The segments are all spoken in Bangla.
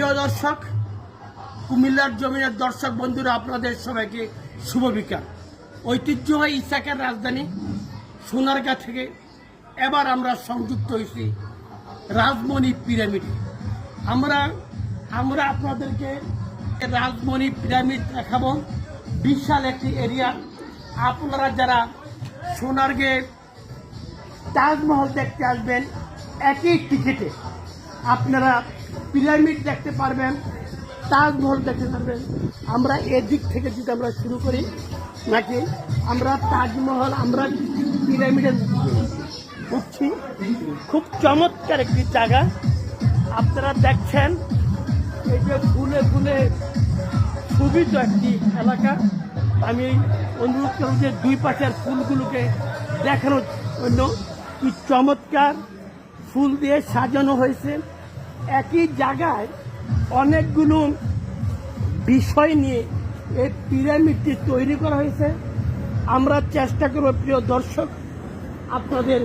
প্রিয় দর্শক, কুমিল্লার জমিনের দর্শক বন্ধুরা, আপনাদের সবাইকে শুভ বিকাল। ঐতিহ্যবাহী ইসাকের রাজধানী সোনারগাঁ থেকে এবার আমরা সংযুক্ত হয়েছি রাজমণি পিরামিডে। আমরা আমরা আপনাদেরকে রাজমণি পিরামিড দেখাবো। বিশাল একটি এরিয়া। আপনারা যারা সোনারগে তাজমহল দেখতে আসবেন, একই টিকিটে আপনারা পিরামিড দেখতে পারবেন তাজমহল দেখতে পারবেন। আমরা এদিক থেকে যদি আমরা শুরু করি, নাকি আমরা তাজমহল আমরা পিরামিডে উঠছি। খুব চমৎকার একটি জায়গা। আপনারা দেখছেন, এই যে ফুলে ফুলে সুবিধ একটি এলাকা। আমি অনুরোধ করব যে দুই পাশের ফুলগুলোকে দেখানোর জন্য। কি চমৎকার ফুল দিয়ে সাজানো হয়েছে। একই জায়গায় অনেকগুলো বিষয় নিয়ে এই পিরামিডটি তৈরি করা হয়েছে। আমরা চেষ্টা করব, প্রিয় দর্শক, আপনাদের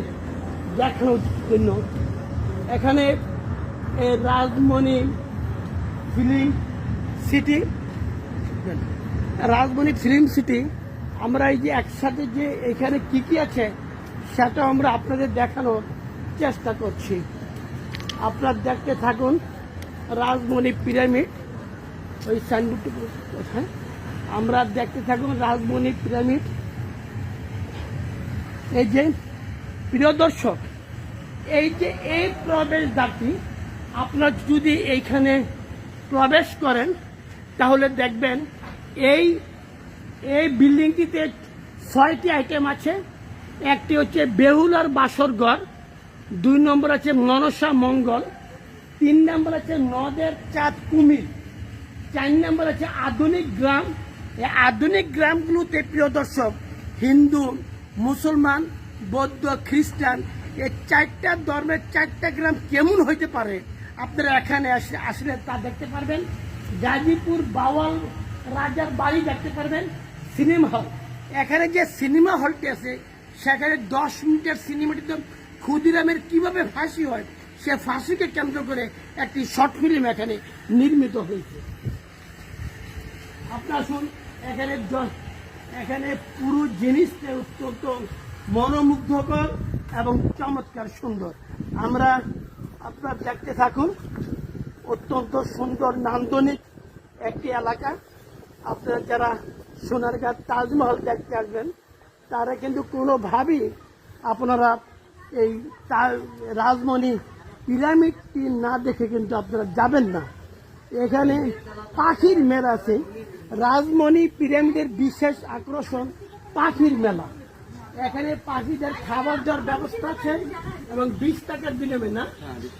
দেখানোর জন্য। এখানে Rajmoni film city, Rajmoni film city, আমরা এই যে একসাথে যে এখানে কি কি আছে, সেটা আমরা আপনাদের দেখানোর চেষ্টা করছি। আপনারা দেখতে থাকুন, রাজমণি পিরামিড, ওই সাইনবোর্ডটুকু হ্যাঁ আমরা দেখতে থাকুন রাজমণি পিরামিড। এই যে, প্রিয় দর্শক, এই যে এই প্রবেশদ্বারটি, আপনার যদি এইখানে প্রবেশ করেন, তাহলে দেখবেন এই এই বিল্ডিংটিতে ছয়টি আইটেম আছে। একটি হচ্ছে বেহুলার বাসর ঘর। দুই নম্বর আছে মনসা মঙ্গল, তিন নম্বর আছে নদের চাঁদ কুমির, চার নম্বর আছে আধুনিক গ্রাম। এই আধুনিক গ্রামগুলোতে, প্রিয় দর্শক, হিন্দু, মুসলমান, বৌদ্ধ, খ্রিস্টান, এই চারটা ধর্মের চারটা গ্রাম কেমন হইতে পারে? আপনারা এখানে আসলে তা দেখতে পারবেন। গাজীপুর বাওয়াল রাজার বাড়ি দেখতে পারবেন, সিনেমা হল। এখানে যে সিনেমা হলটি আছে, সেখানে দশ মিনিটের সিনেমাটিতে ক্ষুদিরামের কীভাবে ফাঁসি হয়, সে ফাঁসিকে কেন্দ্র করে একটি শর্ট ফিল্ম এখানে নির্মিত হয়েছে। আপনার শুন, এখানে এখানে পুরো জিনিসটা অত্যন্ত মনোমুগ্ধকর এবং চমৎকার সুন্দর। আমরা আপনার দেখতে থাকুন, অত্যন্ত সুন্দর নান্দনিক একটি এলাকা। আপনারা যারা সোনারগাঁ তাজমহল দেখতে আসবেন, তারা কিন্তু কোনোভাবেই আপনারা এই রাজমণি পিরামিডটি না দেখে কিন্তু আপনারা যাবেন না। এখানে পাখির মেলা আছে। রাজমণি পিরামিডের বিশেষ আকর্ষণ পাখির মেলা। এখানে পাখিদের খাবার দেওয়ার ব্যবস্থা আছে এবং বিশ টাকার বিনিময়ে, না?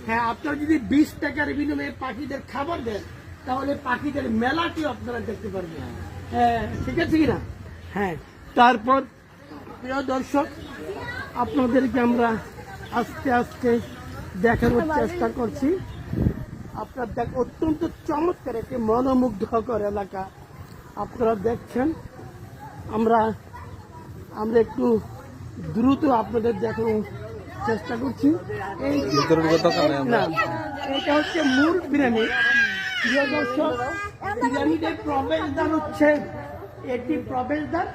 হ্যাঁ আপনারা যদি বিশ টাকার বিনিময়ে পাখিদের খাবার দেন, তাহলে পাখিদের মেলাটি আপনারা দেখতে পারবেন। হ্যাঁ ঠিক আছে কিনা? হ্যাঁ তারপর প্রিয় দর্শক আপনাদেরকে আমরা আস্তে আস্তে দেখানোর চেষ্টা করছি। আপনার দেখ অত্যন্ত চমৎকার একটি মনোমুগ্ধকর এলাকা। আপনারা দেখছেন আমরা আমরা একটু দ্রুত আপনাদের দেখানোর চেষ্টা করছি। এই এটা হচ্ছে মূল বিরিয়ানি। প্রিয় দর্শক প্রবেশদ্বার হচ্ছে এটি প্রবেশদ্বার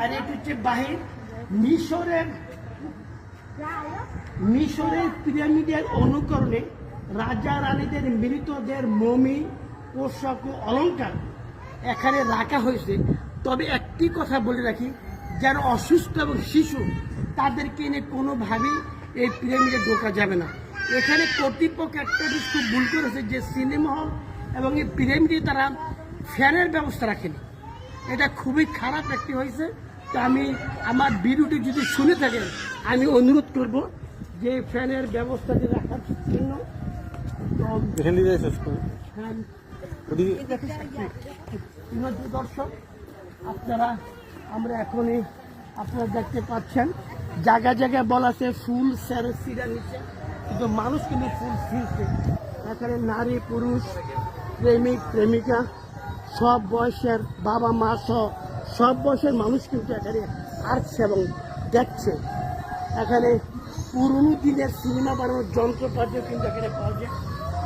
আর এটি হচ্ছে বাহির মিশরের মিশরের পিরামিডের অনুকরণে রাজা রানীদের মৃতদের মমি পোশাক ও অলঙ্কার এখানে রাখা হয়েছে। তবে একটি কথা বলে রাখি, যারা অসুস্থ এবং শিশু, তাদেরকে এনে কোনোভাবেই এই পিরামিডে ঢোকা যাবে না। এখানে কর্তৃপক্ষ একটা জিনিস খুব ভুল করেছে যে সিনেমা হল এবং এই পিরামিডে তারা ফ্যানের ব্যবস্থা রাখেনি। এটা খুবই খারাপ একটি হয়েছে। তো আমি আমার ভিডিওটি যদি শুনে থাকেন আমি অনুরোধ করব যে ফ্যানের ব্যবস্থা ব্যবস্থাটি রাখার জন্য। দর্শক আপনারা আমরা এখনই আপনারা দেখতে পাচ্ছেন জায়গা জায়গায় বলা আছে ফুল স্যার সিরা নিচ্ছে কিন্তু মানুষ কিন্তু ফুল ছিঁড়ছে এখানে নারী পুরুষ প্রেমিক প্রেমিকা সব বয়সের বাবা মা সহ সব বয়সের মানুষ কিন্তু এখানে আসছে এবং দেখছে। এখানে পুরনো দিনের সিনেমা বানানোর যন্ত্রপাতিও কিন্তু এখানে পাওয়া যায়।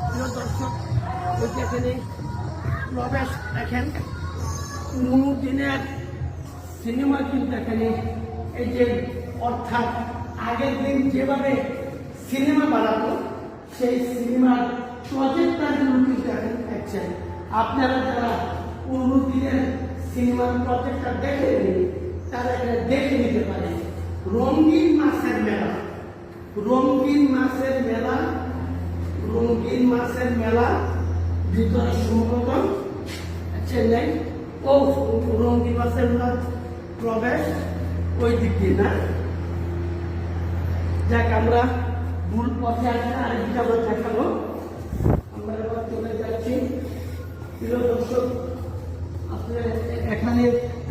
প্রিয় দর্শক যে এখানে প্রবেশ দেখেন কোনো দিনের সিনেমা কিন্তু এখানে এই যে অর্থাৎ আগের দিন যেভাবে সিনেমা বানাতো, সেই সিনেমার প্রজেক্টারগুলো কিন্তু এখন দেখছেন। আপনারা যারা পুরনো দিনের সিনেমার প্রজেক্টার দেখেননি তারা এখানে দেখে নিতে পারে। রঙিন মাছের মেলা, রঙিন মাছের মেলা, রঙিন মাছের মেলা, ভিতরে সম্ভবত চেন্নাই, ও, রঙিন মাছের মেলা প্রবেশ ওই দিক দিয়ে, না? যাক, আমরা ভুল পথে আছে আরেকদিকে আমরা দেখাবো। আমরা এবার চলে যাচ্ছি। প্রিয় দর্শক এখানে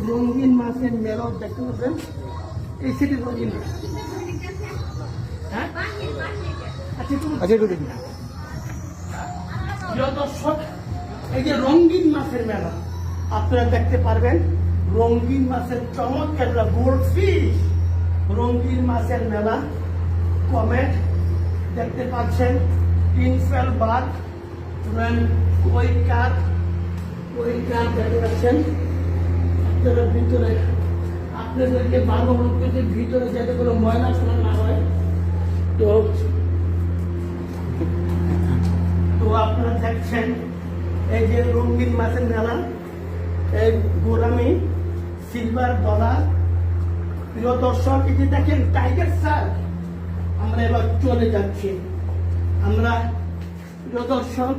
রঙিন মাছের মেলা দেখতে পাবেন এই সিটি রঙিন মাছ। হ্যাঁ? আচ্ছা একটু আচ্ছা দর্শক এই যে রঙিন মাছের মেলা আপনারা দেখতে পারবেন রঙিন মাছের চমৎকার গোল্ড ফিশ রঙিন মাছের মেলা কমেট দেখতে পাচ্ছেন পিনফেল বাদ কই কার কার দেখতে আপনারা ভিতরে, আপনাদেরকে বারো ভিতরে যাতে কোনো ময়লা ফেলা না হয়। তো আপনারা দেখছেন এই যে রঙিন মাছের মেলা, এই গোলামি সিলভার ডলার প্রিয় দর্শক, এই দেখেন, টাইগার স্যার। আমরা এবার চলে যাচ্ছি। আমরা, প্রিয় দর্শক,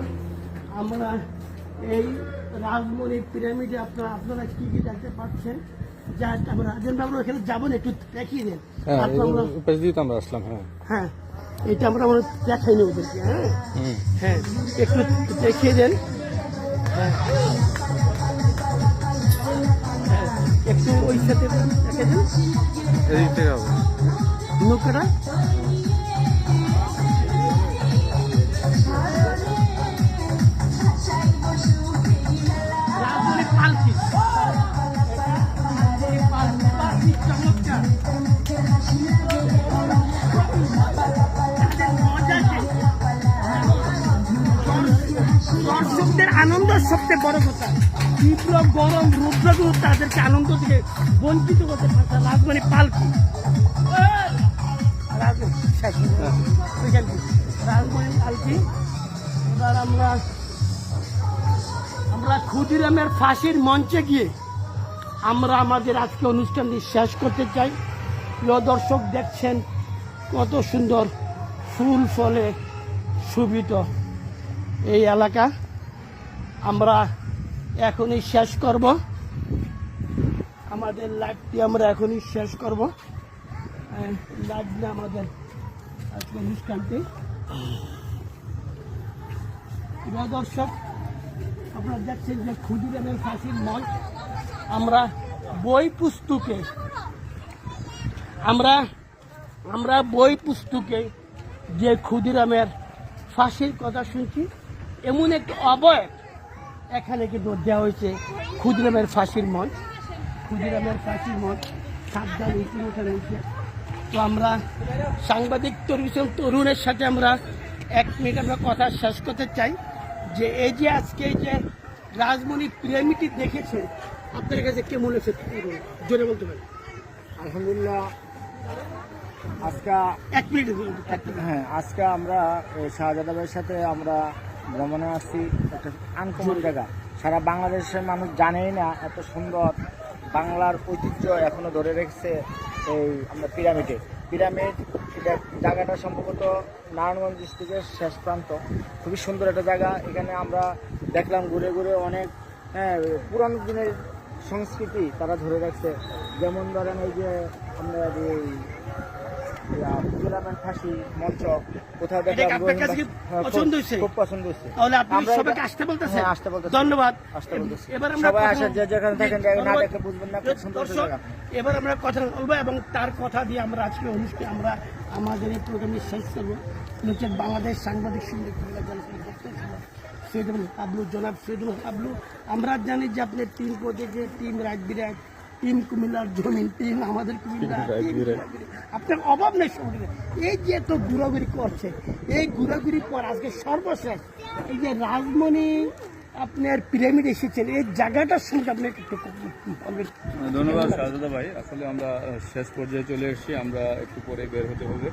আমরা এই রাজমণি পিরামিডে আপনারা আপনারা কি কি দেখতে পাচ্ছেন? যা আমরা রাজেন বাবু এখানে যাবেন একটু দেখিয়ে দেন। হ্যাঁ আমরা আসলাম হ্যাঁ। হ্যাঁ এটা আমরা আমরা দেখাই নেব হ্যাঁ। হ্যাঁ একটু দেখিয়ে দেন। হ্যাঁ একটু ওই সাথে দেখে দেন। নৌকাটা? দর্শকদের আনন্দ সবচেয়ে বড় কথা। তীব্র গরম রুদ্রগুলো তাদেরকে আনন্দ থেকে বঞ্চিত করতে পারছে রাজধানী পালকি। রাজধানী পালকি। এবার আমরা আমরা ক্ষুদিরামের ফাঁসির মঞ্চে গিয়ে আমরা আমাদের আজকে অনুষ্ঠানটি শেষ করতে চাই। প্রিয় দর্শক দেখছেন কত সুন্দর ফুল ফলে শোভিত এই এলাকা। আমরা এখনই শেষ করব। আমাদের লাইভটি আমরা এখনই শেষ করব। লাইভ না আমাদের আজকে অনুষ্ঠানটি প্রিয় দর্শক, আপনারা দেখছেন যে ক্ষুদিরামের ফাঁসির মঞ্চ আমরা বই পুস্তকে, আমরা আমরা বই পুস্তকে যে ক্ষুদিরামের ফাঁসির কথা শুনছি, এমন একটি অবয়ব এখানে কিন্তু দেওয়া হয়েছে ক্ষুদিরামের ফাঁসির মঞ্চ। ক্ষুদিরামের ফাঁসির মঞ্চ সাবধান উঠে রয়েছে। তো আমরা সাংবাদিক তরুণ তরুণের সাথে আমরা এক মিনিট আমরা কথা শেষ করতে চাই। যে এই যে আজকে যে রাজমণি পিরামিডটি দেখেছে আপনার কাছে কেমন হয়েছে? জোরে বলতে পারেন। আলহামদুলিল্লাহ আজকে এক মিনিট হ্যাঁ আজকে আমরা এই শাহজাদা ভাইয়ের সাথে আমরা ভ্রমণে আসছি, একটা আনকমন জায়গা। সারা বাংলাদেশের মানুষ জানেই না এত সুন্দর বাংলার ঐতিহ্য এখনও ধরে রেখেছে এই আমরা পিরামিডে। পিরামিড, এটা জায়গাটা সম্ভবত নারায়ণগঞ্জ ডিস্ট্রিক্টের শেষ প্রান্ত। খুবই সুন্দর একটা জায়গা। এখানে আমরা দেখলাম ঘুরে ঘুরে অনেক হ্যাঁ পুরানো দিনের সংস্কৃতি তারা ধরে রাখছে। যেমন ধরেন এই যে আমরা এই ফাঁসি মঞ্চ কোথাও হ্যাঁ, খুব- পছন্দ হয়েছে? খুব পছন্দ হয়েছে তাহলে আপনি সবাইকে আসতে বলতেছেন আসতে বলতেছি। ধন্যবাদ আসতে বলতেছি। এবার আমরা সবাই আসেন, যে যেখানে থাকেন, না ধন্যবাদ। বুঝবেন না, খুব সুন্দর জায়গা। এবার আমরা কথা বলব এবং তার কথা দিয়ে আমরা আজকে অনুষ্ঠানে আমরা আমাদের এই প্রোগ্রামে শেষ করব হচ্ছে বাংলাদেশ সাংবাদিক সঙ্গে সৈয়দুল কাবলু জনাব সৈয়দুল কাবলু আমরা জানি যে আপনি তিন যে তিন রাজ বিরাজ টিম কুমিল্লার জমিন টিম আমাদের কুমিল্লা আপনার অভাব নেই সমুদ্রে এই যে এত ঘোরাঘুরি করছে এই ঘোরাঘুরির পর আজকে সর্বশেষ এই যে রাজমণি আপনার পিরামিড এসেছেন এই জায়গাটার সঙ্গে আপনি একটু বলবেন ধন্যবাদ শাহজাদা ভাই। আসলে আমরা শেষ পর্যায়ে চলে এসেছি আমরা একটু পরে বের হতে হবে।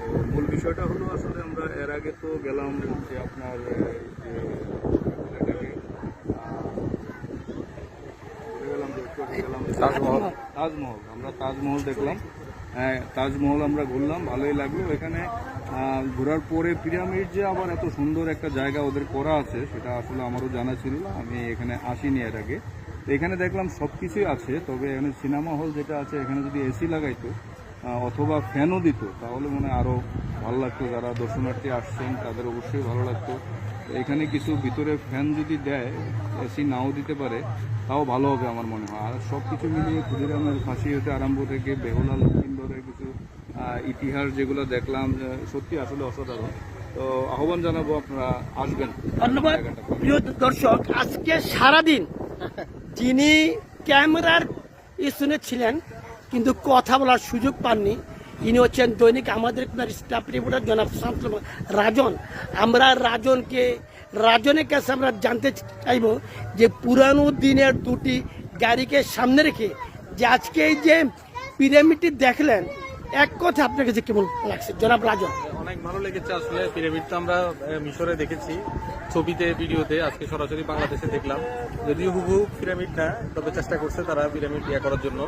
তো মূল বিষয়টা হলো আসলে আমরা এর আগে তো গেলাম যে আপনার যে এটাকে, আহ, গেলাম যে একটু আগে গেলাম যে তাজমহল। তাজমহল, আমরা তাজমহল দেখলাম। হ্যাঁ তাজমহল আমরা ঘুরলাম, ভালোই লাগল। এখানে ঘোরার পরে পিরামিড যে আবার এত সুন্দর একটা জায়গা ওদের করা আছে, সেটা আসলে আমারও জানা ছিল না, আমি এখানে আসিনি এর আগে। তো এখানে দেখলাম সব কিছুই আছে, তবে এখানে সিনেমা হল যেটা আছে, এখানে যদি এসি লাগাইতো অথবা ফ্যানও দিত, তাহলে মনে আরও ভালো লাগতো। যারা দর্শনার্থী আসছেন, তাদের অবশ্যই ভালো লাগতো। এখানে কিছু ভিতরে ফ্যান যদি দেয় এসি নাও দিতে পারে, তাও ভালো হবে আমার মনে হয়। আর সব কিছু মিলিয়ে ক্ষুদিরামের ফাঁসি হতে আরম্ভ থেকে বেহুলা লক্ষ্মীন্দরের কিছু ইতিহাস যেগুলো দেখলাম সত্যি আসলে অসাধারণ। তো আহ্বান জানাব আপনারা আসবেন। ধন্যবাদ, প্রিয় দর্শক। আজকে সারাদিন যিনি ক্যামেরার পিছনে ছিলেন, কিন্তু কথা বলার সুযোগ পাননি ইনি হচ্ছেন দৈনিক আমাদের স্টাফ রিপোর্টার জনাব শান্তনু রাজন। আমরা রাজনকে, রাজনের কাছে আমরা জানতে চাইব যে পুরানো দিনের দুটি গাড়িকে সামনে রেখে যে আজকে এই যে পিরামিডটি দেখলেন, এক কথা আপনার কাছে কেমন লাগছে? জনাব রাজন। অনেক ভালো লেগেছে আসলে, পিরামিড তো আমরা মিশরে দেখেছি, ছবিতে, ভিডিওতে, আজকে সরাসরি বাংলাদেশে দেখলাম। যদিও হুবহু পিরামিড না, তবে চেষ্টা করছে তারা পিরামিড ইয়া করার জন্য।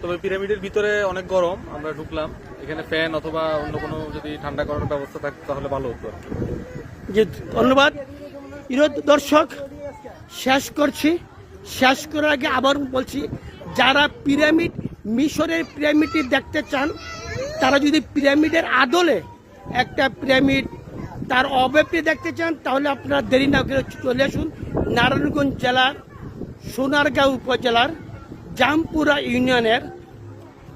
তবে পিরামিডের ভিতরে অনেক গরম, আমরা ঢুকলাম। এখানে ফ্যান অথবা অন্য কোনো যদি ঠান্ডা করার ব্যবস্থা থাকতো তাহলে ভালো হতো। যে ধন্যবাদ। দর্শক, শেষ করছি। শেষ করার আগে আবার বলছি, যারা পিরামিড, মিশরের পিরামিডটি দেখতে চান, তারা যদি পিরামিডের আদলে একটা পিরামিড তার অব্যক্তি দেখতে চান, তাহলে আপনারা দেরি না করে চলে আসুন। নারায়ণগঞ্জ জেলার সোনারগাঁও উপজেলার জামপুরা ইউনিয়নের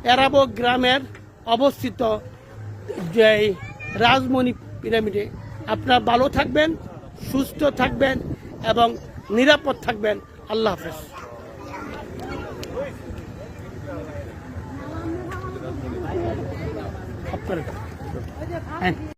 এরাবো গ্রামের অবস্থিত যে রাজমণি পিরামিডে। আপনারা ভালো থাকবেন, সুস্থ থাকবেন এবং নিরাপদ থাকবেন। আল্লাহ হাফেজ। আপনারা- হ্যাঁ।